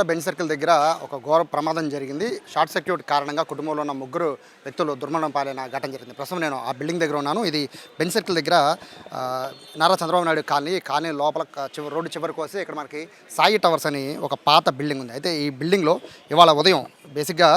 Vijayawada bench circle దగ్గర ఒక ఘోర ప్రమాదం జరిగింది. షార్ట్ సర్క్యూట్ కారణంగా కుటుంబంలో ఉన్న ముగ్గురు వ్యక్తులు దుర్మరణం పాలైన ఘటన జరిగింది. ప్రస్తుతం నేను ఆ బిల్డింగ్ దగ్గర ఉన్నాను. ఇది బెంచ్ సర్కిల్ దగ్గర నారా చంద్రబాబు నాయుడు కాలనీ కాలనీ లోపల చివరి రోడ్డు చివరికి వస్తే ఇక్కడ మనకి సాయి టవర్స్ అని ఒక పాత బిల్డింగ్ ఉంది. అయితే ఈ బిల్డింగ్లో ఇవాళ ఉదయం బేసిక్గా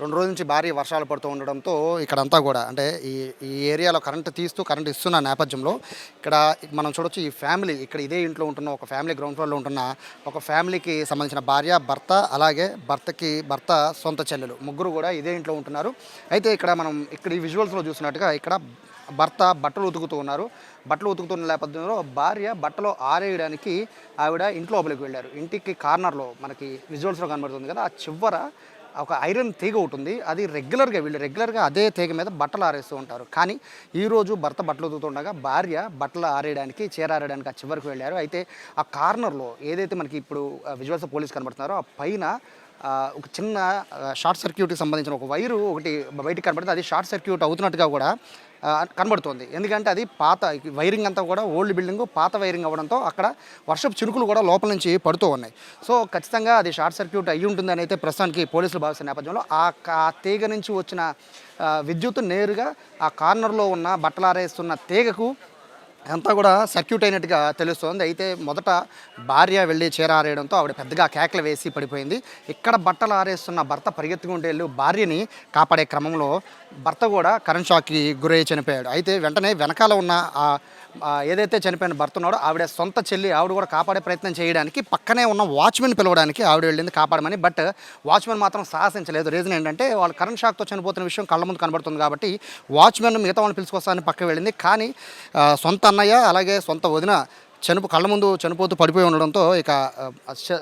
రెండు రోజుల నుంచి భారీ వర్షాలు పడుతూ ఉండడంతో ఇక్కడంతా కూడా అంటే ఈ ఈ ఏరియాలో కరెంటు తీస్తూ కరెంటు ఇస్తున్న నేపథ్యంలో ఇక్కడ మనం చూడొచ్చు ఈ ఫ్యామిలీ ఇక్కడ ఇదే ఇంట్లో ఉంటున్న ఒక ఫ్యామిలీ గ్రౌండ్ ఫ్లోర్లో ఉంటున్న ఒక ఫ్యామిలీకి సంబంధించిన భార్య భర్త అలాగే భర్తకి భర్త సొంత చెల్లెలు ముగ్గురు కూడా ఇదే ఇంట్లో ఉంటున్నారు. అయితే ఇక్కడ మనం ఇక్కడ ఈ విజువల్స్లో చూసినట్టుగా ఇక్కడ భర్త బట్టలు ఉతుకుతూ ఉన్నారు. బట్టలు ఉతుకుతున్న నేపథ్యంలో భార్య బట్టలు ఆరేయడానికి ఆవిడ ఇంట్లోపలికి వెళ్ళారు. ఇంటికి కార్నర్లో మనకి విజువల్స్లో కనబడుతుంది కదా ఆ చివర ఒక ఐరన్ తీగ ఒకటి ఉంది. అది రెగ్యులర్గా వీళ్ళు రెగ్యులర్గా అదే తీగ మీద బట్టలు ఆరేస్తూ ఉంటారు. కానీ ఈరోజు భర్త బట్టలు ఉతుకుతుండగా భార్య బట్టలు ఆరేయడానికి చీర ఆరేయడానికి ఆ చివరికి వెళ్ళారు. అయితే ఆ కార్నర్లో ఏదైతే మనకి ఇప్పుడు విజువల్స్ పోలీస్ కనబడుతున్నారో ఆ పైన ఒక చిన్న షార్ట్ సర్క్యూట్కి సంబంధించిన ఒక వైరు ఒకటి బయటకు కనబడుతుంది. అది షార్ట్ సర్క్యూట్ అవుతున్నట్టుగా కూడా కనబడుతోంది. ఎందుకంటే అది పాత వైరింగ్ అంతా కూడా ఓల్డ్ బిల్డింగ్ పాత వైరింగ్ అవ్వడంతో అక్కడ వర్షపు చినుకులు కూడా లోపల నుంచి పడుతూ ఉన్నాయి. సో ఖచ్చితంగా అది షార్ట్ సర్క్యూట్ అయ్యి ఉంటుందని అయితే ప్రస్తుతానికి పోలీసులు భావిస్తున్న నేపథ్యంలో ఆ తీగ నుంచి వచ్చిన విద్యుత్ నేరుగా ఆ కార్నర్లో ఉన్న బట్టలారేస్తున్న తీగకు అంతా కూడా సర్క్యూట్ అయినట్టుగా తెలుస్తోంది. అయితే మొదట భార్య వెళ్ళి చీర ఆరేయడంతో ఆవిడ పెద్దగా కేకలు వేసి పడిపోయింది. ఇక్కడ బట్టలు ఆరేస్తున్న భర్త పరిగెత్తుకుంటూ వెళ్ళి భార్యని కాపాడే క్రమంలో భర్త కూడా కరెంట్ షాక్కి గురై చనిపోయాడు. అయితే వెంటనే వెనకాల ఉన్న ఆ ఏదైతే చనిపోయిన భర్త ఉన్నాడో ఆవిడ సొంత చెల్లి ఆవిడ కూడా కాపాడే ప్రయత్నం చేయడానికి పక్కనే ఉన్న వాచ్మెన్ పిలవడానికి ఆవిడ వెళ్ళింది కాపాడమని. బట్ వాచ్మెన్ మాత్రం సాహసించలేదు. రీజన్ ఏంటంటే వాళ్ళు కరెంట్ షాక్తో చనిపోతున్న విషయం కళ్ళ ముందు కనబడుతుంది కాబట్టి వాచ్మెన్ మిగతా వాళ్ళని పిలుచుకొస్తానని పక్క వెళ్ళింది. కానీ సొంత అన్నయ్య అలాగే సొంత వదిన చనిపో కళ్ళ ముందు చనిపోతూ పడిపోయి ఉండడంతో ఇక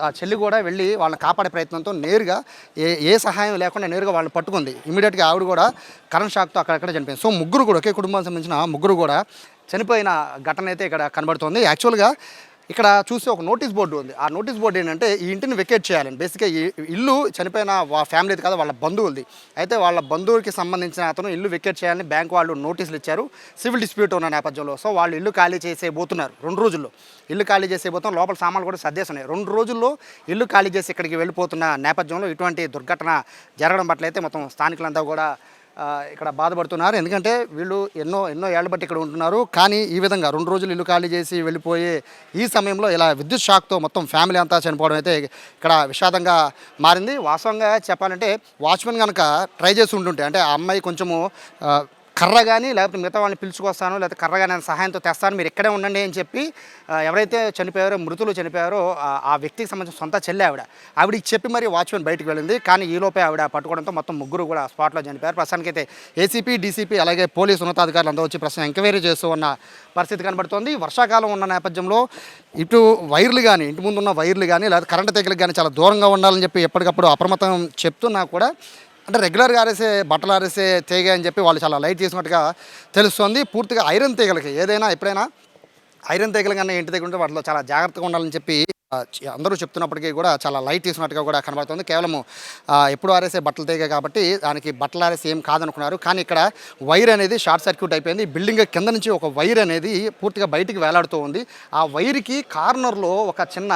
ఆ చెల్లి కూడా వెళ్ళి వాళ్ళని కాపాడే ప్రయత్నంతో నేరుగా ఏ ఏ సహాయం లేకుండా నేరుగా వాళ్ళని పట్టుకుంది. ఇమీడియట్గా ఆవిడ కూడా కరెంట్ షాక్తో అక్కడక్కడ చనిపోయింది. సో ముగ్గురు కూడా ఒకే కుటుంబానికి సంబంధించిన ముగ్గురు కూడా చనిపోయిన ఘటన అయితే ఇక్కడ కనబడుతోంది. యాక్చువల్గా ఇక్కడ చూస్తే ఒక నోటీస్ బోర్డు ఉంది. ఆ నోటీస్ బోర్డు ఏంటంటే ఈ ఇంటిని వెకేట్ చేయాలని. బేసిక్గా ఈ ఇల్లు చనిపోయిన వా ఫ్యామిలీది కాదు వాళ్ళ బంధువులది. అయితే వాళ్ళ బంధువులకి సంబంధించిన అతను ఇల్లు వెకేట్ చేయాలని బ్యాంక్ వాళ్ళు నోటీసులు ఇచ్చారు. సివిల్ డిస్ప్యూట్ ఉన్న నేపథ్యంలో. సో వాళ్ళు ఇల్లు ఖాళీ చేసే పోతున్నారు రెండు రోజుల్లో ఇల్లు ఖాళీ చేసే పోతాం లోపల సామాన్లు కూడా సర్దేస్తున్నాయి. రెండు రోజుల్లో ఇల్లు ఖాళీ చేసి ఇక్కడికి వెళ్ళిపోతున్న నేపథ్యంలో ఇటువంటి దుర్ఘటన జరగడం పట్లయితే మొత్తం స్థానికులంతా కూడా ఇక్కడ బాధపడుతున్నారు. ఎందుకంటే వీళ్ళు ఎన్నో ఎన్నో ఏళ్ళ బట్టి ఇక్కడ ఉంటున్నారు. కానీ ఈ విధంగా రెండు రోజులు ఇల్లు ఖాళీ చేసి వెళ్ళిపోయే ఈ సమయంలో ఇలా విద్యుత్ షాక్తో మొత్తం ఫ్యామిలీ అంతా చనిపోవడం అయితే ఇక్కడ విషాదంగా మారింది. వాస్తవంగా చెప్పాలంటే వాచ్మెన్ కనుక ట్రై చేసి ఉంటుంటే అంటే ఆ అమ్మాయి కొంచెము కర్ర కానీ లేకపోతే మిగతా వాళ్ళని పిలుచుకొస్తాను లేకపోతే కర్ర కానీ సహాయంతో తెస్తాను మీరు ఇక్కడే ఉండండి అని చెప్పి ఎవరైతే చనిపోయారో మృతులు చనిపోయారో ఆ- వ్యక్తికి సంబంధించిన సొంత చెల్లె ఆవిడ. ఆవిడకి చెప్పి మరి వాచ్మెన్ బయటకు వెళ్ళింది. కానీ ఈలోపే ఆవిడ పట్టుకోవడంతో మొత్తం ముగ్గురు కూడా స్పాట్లో చనిపోయారు. ప్రస్తుతానికైతే ఏసీపీ డీసీపీ అలాగే పోలీసు ఉన్నతాధికారులు అందరూ వచ్చి ప్రస్తుతం ఎంక్వైరీ చేస్తూ ఉన్న పరిస్థితి కనబడుతోంది. వర్షాకాలం ఉన్న నేపథ్యంలో ఇటు వైర్లు కానీ ఇంటి ముందు ఉన్న వైర్లు కానీ లేదా కరెంటు తెగలకు కానీ చాలా దూరంగా ఉండాలని చెప్పి ఎప్పటికప్పుడు అప్రమత్తం చెప్తున్నా కూడా అంటే రెగ్యులర్గా ఆరేసే బట్టలు ఆరేసే తీగ అని చెప్పి వాళ్ళు చాలా లైట్ చేసినట్టుగా తెలుస్తుంది. పూర్తిగా ఐరన్ తీగలకి ఏదైనా ఎప్పుడైనా ఐరన్ తీగలు కన్నా ఇంటి దగ్గర ఉంటే వాటిలో చాలా జాగ్రత్తగా ఉండాలని చెప్పి అందరూ చెప్తున్నప్పటికీ కూడా చాలా లైట్ తీసుకున్నట్టుగా కూడా కనబడుతుంది. కేవలం ఎప్పుడు ఆరేసే బట్టలు తెగే కాబట్టి దానికి బట్టలు ఆరేసి ఏం కాదనుకున్నారు. కానీ ఇక్కడ వైర్ అనేది షార్ట్ సర్క్యూట్ అయిపోయింది. బిల్డింగ్ కింద నుంచి ఒక వైర్ అనేది పూర్తిగా బయటికి వేలాడుతూ ఉంది. ఆ వైర్కి కార్నర్లో ఒక చిన్న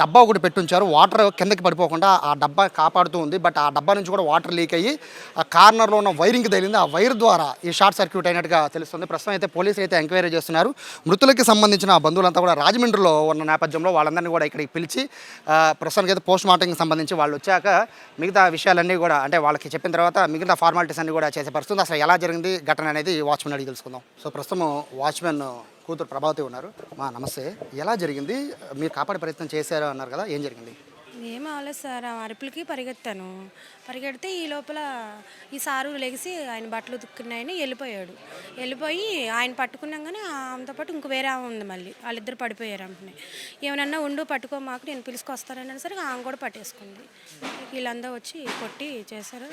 డబ్బా ఒకటి పెట్టుంచారు. వాటర్ కిందకి పడిపోకుండా ఆ డబ్బా కాపాడుతూ ఉంది. బట్ ఆ డబ్బా నుంచి కూడా వాటర్ లీక్ అయ్యి ఆ కార్నర్లో ఉన్న వైరింగ్ తగిలింది. ఆ వైర్ ద్వారా ఈ షార్ట్ సర్క్యూట్ అయినట్టుగా తెలుస్తుంది. ప్రస్తుతం అయితే పోలీసులు అయితే ఎంక్వైరీ చేస్తున్నారు. మృతులకి సంబంధించిన బంధువులంతా కూడా రాజమండ్రిలో ఉన్న నేపథ్యంలో వాళ్ళందరినీ కూడా ఇక్కడికి పిలిచి ప్రస్తుతానికి అయితే పోస్ట్ మార్టంకి సంబంధించి వాళ్ళు వచ్చాక మిగతా విషయాలన్నీ కూడా అంటే వాళ్ళకి చెప్పిన తర్వాత మిగతా ఫార్మాలిటీస్ అన్ని కూడా చేసే పరిస్థితుంది అసలు ఎలా జరిగింది ఘటన అనేది వాచ్మెన్ అడిగి తెలుసుకుందాం. సో ప్రస్తుతం వాచ్మెన్ కూతురు ప్రభావతి ఉన్నారు. మా నమస్తే. ఎలా జరిగింది? మీరు కాపాడే ప్రయత్నం చేశారు అన్నారు కదా ఏం జరిగింది? ఏం అవ్వలేదు సార్ ఆ అరుపులకి పరిగెత్తాను. పరిగెడితే ఈ లోపల ఈ సారు లెగిసి ఆయన బట్టలు ఉతుక్కున్నాయని వెళ్ళిపోయాడు. వెళ్ళిపోయి ఆయన పట్టుకున్నాగానే ఆమెతో పాటు ఇంకో వేరే ఆమె ఉంది మళ్ళీ. వాళ్ళిద్దరు పడిపోయారు అంటనే ఏమన్నా ఉండు పట్టుకో మాకు నేను పిలుచుకొస్తానని సరే ఆమె కూడా పట్టేసుకుంది. వీళ్ళందరూ వచ్చి కొట్టి చేశారు.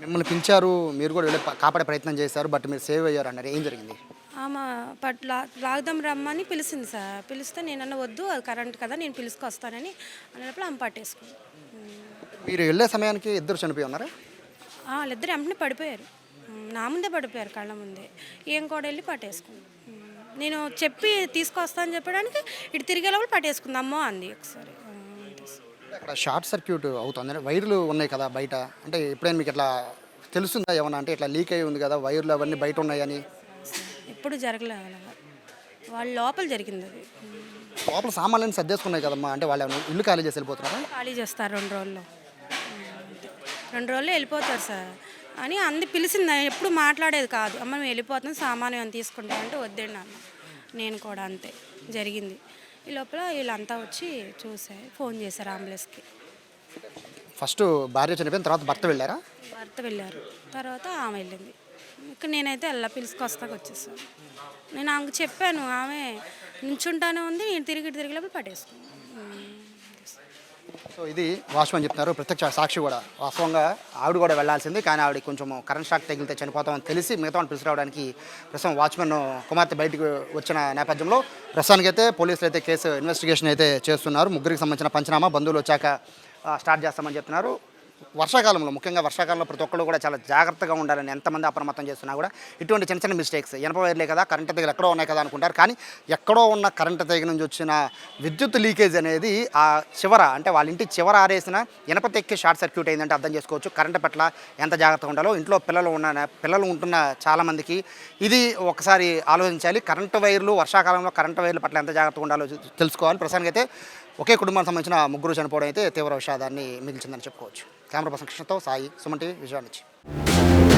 మిమ్మల్ని పిలిచారు మీరు కూడా వెళ్ళి కాపాడే ప్రయత్నం చేశారు బట్ మీరు సేవ్ అయ్యారు అన్నారు. ఏం జరిగింది? ఆమె పట్ లా- లాగుదాం రమ్మని పిలిచింది సార్. పిలిస్తే నేనన్న వద్దు అది కరెంట్ కదా నేను పిలుచుకొస్తానని అన్నప్పుడు ఆమె పట్టేసుకుంది. మీరు వెళ్ళే సమయానికి ఇద్దరు చనిపోయి ఉన్నారా? వాళ్ళిద్దరు వెంటనే పడిపోయారు. నా ముందే పడిపోయారు కళ్ళ ముందే. ఏం కూడా వెళ్ళి పట్టేసుకుంది. నేను చెప్పి తీసుకొస్తా అని చెప్పడానికి ఇటు తిరిగే లోపల పట్టేసుకుంది. అమ్మో అంది ఒకసారి. అక్కడ షార్ట్ సర్క్యూట్ అవుతుంది. వైర్లు ఉన్నాయి కదా బయట. అంటే ఎప్పుడైనా మీకు ఇట్లా తెలుస్తుందా ఏమన్నా? అంటే ఇట్లా లీక్ అయి ఉంది కదా వైర్లు అవన్నీ బయట ఉన్నాయని. ఎప్పుడు జరగలే అలాగా వాళ్ళ లోపల జరిగింది అది. లోపల సామాన్లన్నీ సర్దేసుకున్నాయి కదమ్మా? అంటే వాళ్ళు ఇల్లు ఖాళీ చేసి వెళ్ళిపోతున్నారా? ఖాళీ చేస్తారు రెండు రోజుల్లో. రెండు రోజుల్లో వెళ్ళిపోతారు సార్. అని అంది పిలిచింది. ఎప్పుడు మాట్లాడేది కాదు. అమ్మ మేము వెళ్ళిపోతున్నాం సామాను ఏమైనా తీసుకుంటాం అంటే వద్దండి అన్న. నేను కూడా అంతే. జరిగింది. ఈ లోపల వీళ్ళంతా వచ్చి చూసారు ఫోన్ చేశారు అంబులెన్స్కి ఫస్ట్ భార్య చనిపోయిన తర్వాత భర్త వెళ్ళారా? భర్త వెళ్ళారు. తర్వాత ఆమె వెళ్ళింది. ఇంకా నేనైతే వెళ్ళా పిలుచుకొస్తాకి వచ్చేసాను నేను ఆమెకు చెప్పాను ఆమె నుంచుంటానే ఉంది నేను తిరిగి ఇటు తిరిగి లోపల పట్టేసుకున్నాను సో ఇది వాచ్మెన్ చెప్తున్నారు ప్రత్యక్ష సాక్షి కూడా. వాస్తవంగా ఆవిడ కూడా వెళ్ళాల్సింది కానీ ఆవిడ కొంచెం కరెంట్ షాక్ తగిలితే చనిపోతామని తెలిసి మిగతా పిలుచురావడానికి ప్రస్తుతం వాచ్మెన్ కుమార్తె బయటకు వచ్చిన నేపథ్యంలో ప్రస్తుతానికి అయితే పోలీసులు అయితే కేసు ఇన్వెస్టిగేషన్ అయితే చేస్తున్నారు. ముగ్గురికి సంబంధించిన పంచనామా బంధువులు వచ్చాక స్టార్ట్ చేస్తామని చెప్తున్నారు. వర్షాకాలంలో ముఖ్యంగా వర్షాకాలంలో ప్రతి ఒక్కళ్ళు కూడా చాలా జాగ్రత్తగా ఉండాలని ఎంతమంది అప్రమత్తం చేస్తున్నా కూడా ఇటువంటి చిన్న చిన్న మిస్టేక్స్ ఇనప వైర్లే కదా కరెంట్ తీగలు ఎక్కడో ఉన్నాయి కదా అనుకుంటారు. కానీ ఎక్కడో ఉన్న కరెంట్ తీగ నుంచి వచ్చిన విద్యుత్ లీకేజ్ అనేది ఆ చివర అంటే వాళ్ళ ఇంటి చివర ఆరేసిన ఇనప తెక్కి షార్ట్ సర్క్యూట్ అయిందంటే అర్థం చేసుకోవచ్చు. కరెంట్ పట్ల ఎంత జాగ్రత్తగా ఉండాలో ఇంట్లో పిల్లలు ఉన్న పిల్లలు ఉంటున్న చాలామందికి ఇది ఒకసారి ఆలోచించాలి. కరెంటు వైర్లు వర్షాకాలంలో కరెంటు వైర్ల పట్ల ఎంత జాగ్రత్తగా ఉండాలో తెలుసుకోవాలి. ప్రస్తుతానికి అయితే ఒకే కుటుంబానికి సంబంధించిన ముగ్గురు చనిపోవడం అయితే తీవ్ర విషాదాన్ని మిగిల్చిందని చెప్పుకోవచ్చు. కెమెరా పర్సన్ కృష్ణతో సాయి సుమన్ టీవీ విజయవాడ నుంచి.